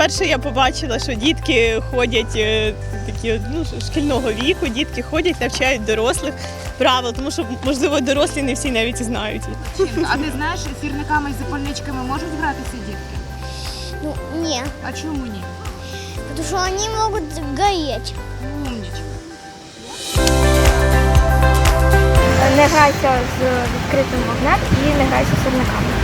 вперше я побачила, що дітки ходять е, такі ну, шкільного віку, дітки ходять, навчають дорослих правил, тому що можливо дорослі не всі навіть і знають. А ти знаєш, сірниками і запальничками можуть гратися дітки? Ну, не, А чому ні? потому что они могут гореть. Умнічка. Не грайся з відкритим вогнем і не грайся з сірниками.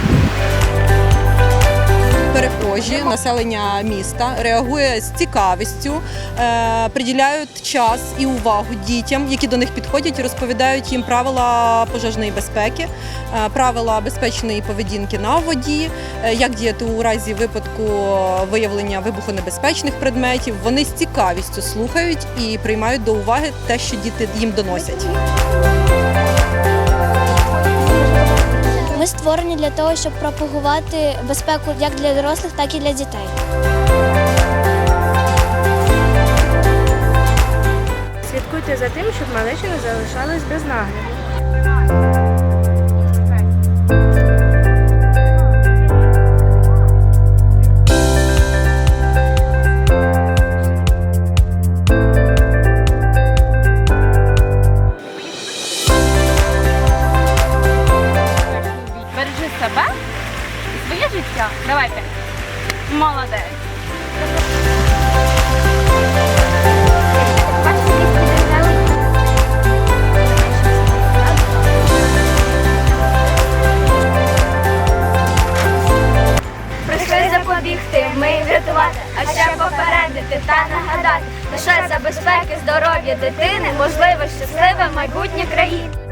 Населення міста реагує з цікавістю, е, приділяють час і увагу дітям, які до них підходять, і розповідають їм правила пожежної безпеки, е, правила безпечної поведінки на воді, е, як діяти у разі випадку виявлення вибухонебезпечних предметів. Вони з цікавістю слухають і приймають до уваги те, що діти їм доносять. Ми створені для того, щоб пропагувати безпеку як для дорослих, так і для дітей. Слідкуйте за тим, щоб малечі не залишались без нагляду. Життя. Давайте. Молодець. Прийшли запобігти, ми врятувати, а ще попередити та нагадати лише за безпеки, здоров'я дитини, можливе щасливе майбутнє країни.